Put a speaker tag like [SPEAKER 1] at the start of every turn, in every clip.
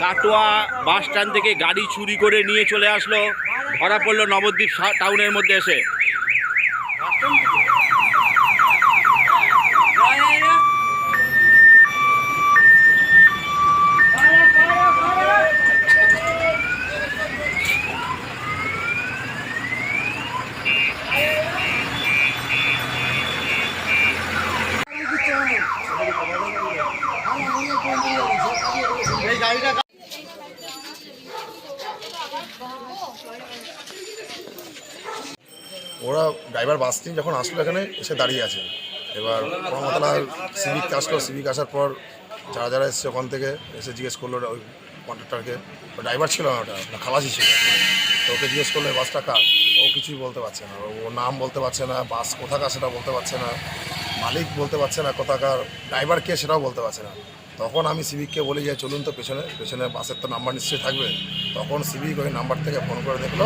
[SPEAKER 1] Katwa bus stand থেকে গাড়ি চুরি করে নিয়ে চলে আসলো। ধরা পড়ল নবদ্বীপ টাউনের মধ্যে এসে।
[SPEAKER 2] ওরা ড্রাইভার বাস নিয়ে যখন আসলো এখানে, এসে দাঁড়িয়ে আছে। এবার কর্মতলা সিভিক আসলো সিভিক আসার পর যারা যারা এসছে ওখান থেকে এসে জিজ্ঞেস করল ওই কন্ট্রাক্টরকে ড্রাইভার ছিল না ওটা খালাসি ছিল। তো ওকে জিজ্ঞেস করল বাসটা কার? ও কিছুই বলতে পারছে না। ও নাম বলতে পারছে না বাস কোথাকার সেটা বলতে পারছে না, মালিক বলতে পারছে না কোথাকার ড্রাইভার কে সেটাও বলতে পারছে না। তখন আমি সিভিককে বলি যে চলুন তো পেছনে পেছনে বাসের তো নাম্বার নিশ্চয়ই থাকবে। তখন সিভিক ওই নাম্বার থেকে ফোন করে দেখল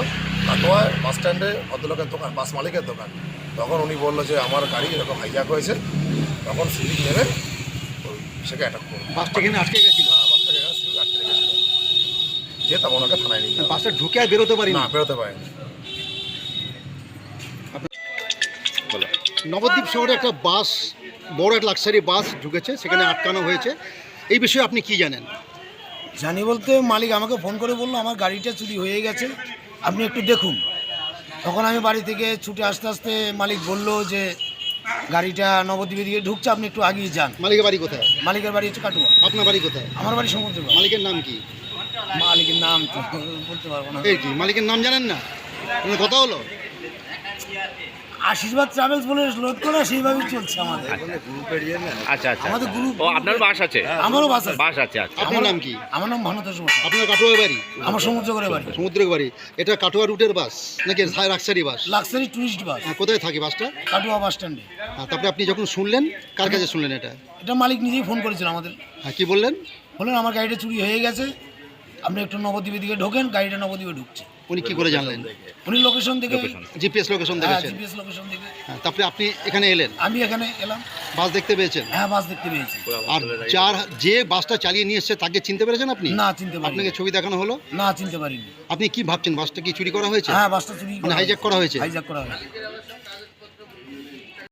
[SPEAKER 2] কাটোয়ায় বাস স্ট্যান্ডে ভদ্রলোকের দোকান বাস মালিকের দোকান। তখন উনি বলল যে আমার গাড়ি এরকম হাইজ্যাক হয়েছে। তখন সিভিক নেবে সেকে অ্যাটাক করল।
[SPEAKER 3] বাসটা এখানে আটকে গেছিল?
[SPEAKER 2] হ্যাঁ বাসটাকে এখানে সিভিক আটকে রেখেছিল যে তখন ওনাকে থানায় নিয়ে
[SPEAKER 3] বাসটা ঢুকে আর বেরোতে পারি
[SPEAKER 2] না বেরোতে পারেনি।
[SPEAKER 3] নবদ্বীপ শহরে একটা বাস বড় একটা লাক্সারি বাস ঢুকেছে সেখানে আটকানো হয়েছে। এই বিষয়ে আপনি কি জানেন?
[SPEAKER 4] জানি বলতে মালিক আমাকে ফোন করে বলল আমার গাড়িটা চুরি হয়ে গেছে। আপনি একটু দেখুন। তখন আমি বাড়ি থেকে ছুটে আস্তে আস্তে মালিক বলল যে গাড়িটা নবদ্বীপের দিকে ঢুকছে আপনি একটু আগিয়ে যান।
[SPEAKER 3] মালিকের বাড়ি কোথায়?
[SPEAKER 4] মালিকের বাড়ি হচ্ছে কাটুয়া।
[SPEAKER 3] আপনার বাড়ি কোথায়?
[SPEAKER 4] আমার বাড়ি সমুদ্র
[SPEAKER 3] মালিকের নাম কি?
[SPEAKER 4] মালিকের নাম তো বলতে পারব না।
[SPEAKER 3] এই কি মালিকের নাম জানেন না? কথা হলো?
[SPEAKER 4] আশীর্বাদ ট্রাভেলস বলে লোড করা সেইভাবেই চলছে আমাদের।
[SPEAKER 1] আচ্ছা আচ্ছা
[SPEAKER 4] আমাদের গ্রুপ
[SPEAKER 1] ও আপনার বাস আছে?
[SPEAKER 4] আমারও বাস আছে।
[SPEAKER 1] বাস আছে আচ্ছা।
[SPEAKER 3] আপনার নাম কি?
[SPEAKER 4] আমার নাম ভানুতোষ
[SPEAKER 3] আপনার কাটোয়া বাড়ি?
[SPEAKER 4] আমার সমুদ্র করে বাড়ি।
[SPEAKER 3] সমুদ্রের বাড়ি। এটা কাটোয়া রুটের বাস? নাকি luxury bus?
[SPEAKER 4] Luxury tourist bus.
[SPEAKER 3] হ্যাঁ, কোথায় থাকে বাসটা?
[SPEAKER 4] কাটুয়া বাস স্ট্যান্ডে
[SPEAKER 3] হ্যাঁ, তারপরে আপনি যখন শুনলেন কার কাছে শুনলেন এটা?
[SPEAKER 4] এটা মালিক নিজেই ফোন করেছিল আমাদের।
[SPEAKER 3] হ্যাঁ কি বললেন?
[SPEAKER 4] বললেন আমার গাড়িটা চুরি হয়ে গেছে। আপনি একটু নবদ্বীপের দিকে ঢোকেন গাড়িটা নবদ্বীপে ঢুকছে।
[SPEAKER 3] উনি কি করে জানলেন?
[SPEAKER 4] উনি লোকেশন দেখে
[SPEAKER 3] জিপিএস লোকেশন
[SPEAKER 4] হ্যাঁ
[SPEAKER 3] দেখেছেন।
[SPEAKER 4] জিপিএস লোকেশন দেখে।
[SPEAKER 3] হ্যাঁ, তারপরে আপনি এখানে এলেন?
[SPEAKER 4] আমি এখানে এলাম।
[SPEAKER 3] বাস দেখতে পেয়েছেন?
[SPEAKER 4] হ্যাঁ বাস দেখতে পেয়েছি।
[SPEAKER 3] আর চার যে বাসটা চালিয়ে নিয়ে এসেছে তাকে চিনতে পেরেছেন আপনি?
[SPEAKER 4] না চিনতে পারি
[SPEAKER 3] আপনাকে ছবি দেখানো হলো?
[SPEAKER 4] না চিনতে পারিনি।
[SPEAKER 3] আপনি কি ভাবছেন বাসটা কি চুরি করা হয়েছে?
[SPEAKER 4] হ্যাঁ বাসটা চুরি
[SPEAKER 3] মানে হাইজ্যাক করা হয়েছে?
[SPEAKER 4] হাইজ্যাক করা হয়েছে।